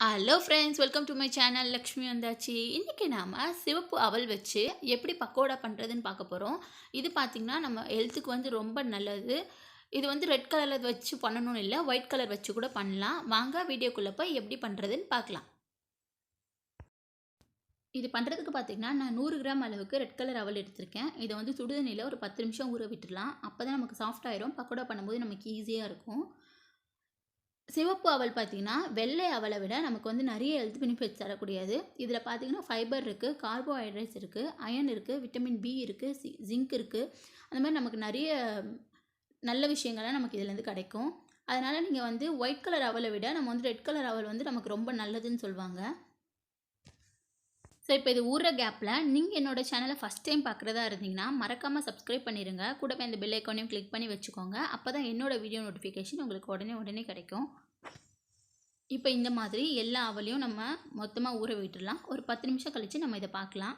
Hello friends welcome to my channel Lakshmi வந்தாச்சு இன்றைக்கி நாம் சிவப்பு அவல் வச்சு எப்படி பக்கோடா பண்ணுறதுன்னு பார்க்க போகிறோம் இது பார்த்திங்கன்னா நம்ம ஹெல்த்துக்கு வந்து ரொம்ப நல்லது. இது வந்து ரெட் கலரில் வச்சு பண்ணணும்னு இல்லை ஒயிட் கலர் வச்சு கூட பண்ணலாம். வாங்க வீடியோக்குள்ளே போய் எப்படி பண்ணுறதுன்னு பார்க்கலாம். இது பண்ணுறதுக்கு பார்த்திங்கன்னா நான் நூறு கிராம் அளவுக்கு ரெட் கலர் அவல் எடுத்திருக்கேன். இதை வந்து சுடுதண்ணியில் ஒரு பத்து நிமிஷம் ஊற விட்டுடலாம். அப்போ தான் நமக்கு சாஃப்ட் ஆயிரும். பக்கோடா பண்ணும்போது நமக்கு ஈஸியாக இருக்கும். சிவப்பு அவல் பார்த்திங்கன்னா வெள்ளை அவலை விட நமக்கு வந்து நிறைய ஹெல்த் பெனிஃபிட்ஸ் தரக்கூடியது. இதில் பார்த்திங்கன்னா ஃபைபர் இருக்குது கார்போஹைட்ரேட்ஸ் இருக்குது அயன் இருக்குது விட்டமின் பி இருக்குது சி ஜிங்க் இருக்குது அந்த மாதிரி நமக்கு நிறைய நல்ல விஷயங்கள்லாம் நமக்கு இதுலேருந்து கிடைக்கும். அதனால் நீங்கள் வந்து ஒயிட் கலர் அவலை விட நம்ம வந்து ரெட் கலர் அவல் வந்து நமக்கு ரொம்ப நல்லதுன்னு சொல்லுவாங்க. ஸோ இப்போ இது ஊற கேப்பில் நீங்கள் என்னோடய சேனலை ஃபஸ்ட் டைம் பார்க்குறதா இருந்தீங்கன்னா மறக்காமல் சப்ஸ்கிரைப் பண்ணிடுங்க கூடவே அந்த பெல் ஐக்கானையும் கிளிக் பண்ணி வச்சுக்கோங்க. அப்போ தான் என்னோடய வீடியோ நோட்டிஃபிகேஷன் உங்களுக்கு உடனே உடனே கிடைக்கும். இப்போ இந்த மாதிரி எல்லா அவலையும் நம்ம மொத்தமாக ஊற விட்டுடலாம் ஒரு பத்து நிமிஷம் கழித்து நம்ம இதை பார்க்கலாம்.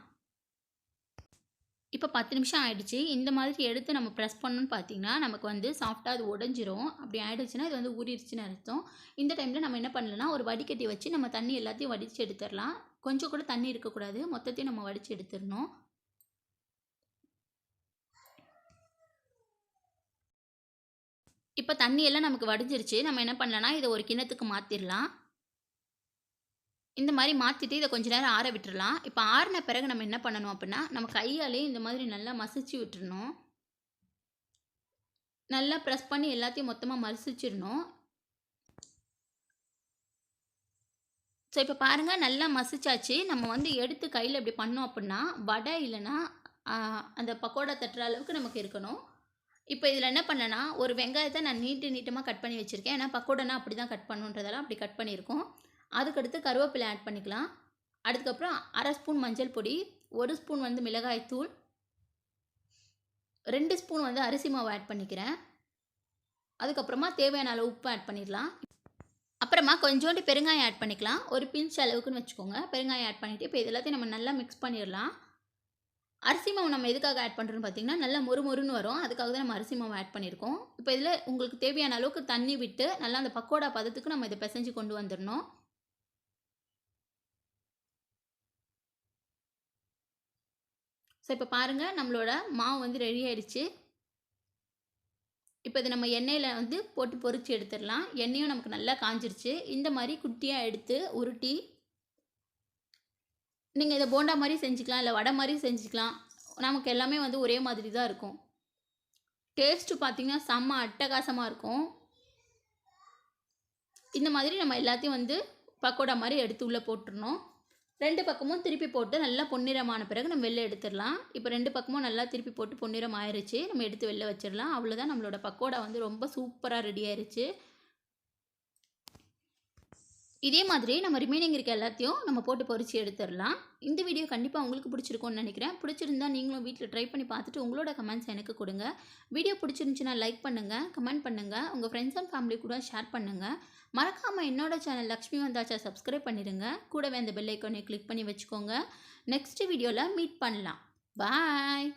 இப்போ பத்து நிமிஷம் ஆயிடுச்சு. இந்த மாதிரி எடுத்து நம்ம ப்ரெஸ் பண்ணணும்னு பார்த்தீங்கன்னா நமக்கு வந்து சாஃப்டாக அது உடஞ்சிரும். அப்படி ஆயிடுச்சுன்னா இது வந்து ஊறிடுச்சுன்னு அர்த்தம். இந்த டைமில் நம்ம என்ன பண்ணலன்னா ஒரு வடிகட்டி வச்சு நம்ம தண்ணி எல்லாத்தையும் வடித்து எடுத்துடலாம். கொஞ்சம் கூட தண்ணி இருக்கக்கூடாது. மொத்தத்தையும் நம்ம வடித்து எடுத்துடணும். இப்போ தண்ணியெல்லாம் நமக்கு வடிஞ்சிருச்சு. நம்ம என்ன பண்ணலாம்னா இதை ஒரு கிண்ணத்துக்கு மாற்றிடலாம் இந்த மாதிரி மாற்றிட்டு இதை கொஞ்ச நேரம் ஆற விட்டுடலாம் இப்போ ஆறின பிறகு நம்ம என்ன பண்ணணும் அப்படின்னா நம்ம கையாலே இந்த மாதிரி நல்லா மசிச்சு விட்டுறணும். நல்லா ப்ரெஸ் பண்ணி எல்லாத்தையும் மொத்தமாக மசிச்சிடணும். ஸோ இப்போ பாருங்கள் நல்லா மசிச்சாச்சு. நம்ம வந்து எடுத்து கையில் இப்படி பண்ணோம் அப்படின்னா வடை இல்லைன்னா அந்த பக்கோடா தட்டுற அளவுக்கு நமக்கு இருக்கணும். இப்போ இதில் என்ன பண்ணேன்னா ஒரு வெங்காயத்தை நான் நீட்டு நீட்டமாக கட் பண்ணி வச்சுருக்கேன். ஏன்னா பக்கோடனா அப்படி தான் கட் பண்ணுன்றதெல்லாம் அப்படி கட் பண்ணியிருக்கோம். அதுக்கடுத்து கருவேப்பிலை ஆட் பண்ணிக்கலாம். அதுக்கப்புறம் அரை ஸ்பூன் மஞ்சள் பொடி ஒரு ஸ்பூன் வந்து மிளகாய் தூள் ரெண்டு ஸ்பூன் வந்து அரிசி மாவு ஆட் பண்ணிக்கிறேன். அதுக்கப்புறமா தேவையான அளவு உப்பு ஆட் பண்ணிடலாம். அப்புறமா கொஞ்சோண்டு பெருங்காயம் ஆட் பண்ணிக்கலாம். ஒரு பிஞ்ச் அளவுக்குன்னு வச்சுக்கோங்க. பெருங்காயம் ஆட் பண்ணிவிட்டு இப்போ இது எல்லாத்தையும் நம்ம நல்லா மிக்ஸ் பண்ணிடலாம். அரிசி மாவு நம்ம எதுக்காக ஆட் பண்ணுறோன்னு பார்த்தீங்கன்னா நல்லா மொறு மொறுன்னு வரும். அதுக்காக தான் நம்ம அரிசி மாவு ஆட் பண்ணியிருக்கோம். இப்போ இதில் உங்களுக்கு தேவையான அளவுக்கு தண்ணி விட்டு நல்லா அந்த பக்கோடா பதத்துக்கு நம்ம இதை பிசைஞ்சு கொண்டு வந்துடணும். ஸோ இப்போ பாருங்கள் நம்மளோட மாவு வந்து ரெடி ஆயிடுச்சு. இப்போ இது நம்ம எண்ணெயில் வந்து போட்டு பொறிச்சு எடுத்துடலாம். எண்ணெயும் நமக்கு நல்லா காஞ்சிருச்சு. இந்த மாதிரி குட்டியாக எடுத்து உருட்டி நீங்கள் இதை போண்டா மாதிரி செஞ்சுக்கலாம் இல்லை வடை மாதிரி செஞ்சுக்கலாம். நமக்கு எல்லாமே வந்து ஒரே மாதிரி தான் இருக்கும். டேஸ்ட்டு பார்த்திங்கன்னா செம்ம அட்டகாசமாக இருக்கும். இந்த மாதிரி நம்ம எல்லாத்தையும் வந்து பக்கோடா மாதிரி எடுத்து உள்ளே போட்டுருணும் ரெண்டு பக்கமும் திருப்பி போட்டு நல்லா பொன்னிறமான பிறகு நம்ம வெளில எடுத்துடலாம். இப்போ ரெண்டு பக்கமும் நல்லா திருப்பி போட்டு பொன்னிறம் ஆயிடுச்சு நம்ம எடுத்து வெளில வச்சிடலாம். அவ்வளோதான் நம்மளோட பக்கோடா வந்து ரொம்ப சூப்பராக ரெடி ஆயிடுச்சு இதே மாதிரி நம்ம ரிமைனிங் இருக்க எல்லாத்தையும் நம்ம போட்டு பொறிச்சு எடுத்துடலாம். இந்த வீடியோ கண்டிப்பாக உங்களுக்கு பிடிச்சிருக்கும்னு நினைக்கிறேன். பிடிச்சிருந்தா நீங்களும் வீட்டில் ட்ரை பண்ணி பார்த்துட்டு உங்களோட கமெண்ட்ஸ் எனக்கு கொடுங்க. வீடியோ பிடிச்சிருந்துச்சுன்னா லைக் பண்ணுங்கள் கமெண்ட் பண்ணுங்கள் உங்கள் ஃப்ரெண்ட்ஸ் அண்ட் ஃபேமிலி கூட ஷேர் பண்ணுங்கள் மறக்காமல் என்னோட சேனல் லக்ஷ்மி வந்தாச்சா சப்ஸ்கிரைப் பண்ணிடுங்க. கூடவே அந்த பெல் ஐக்கானை கிளிக் பண்ணி வச்சுக்கோங்க. நெக்ஸ்ட் வீடியோவில் மீட் பண்ணலாம். பாய்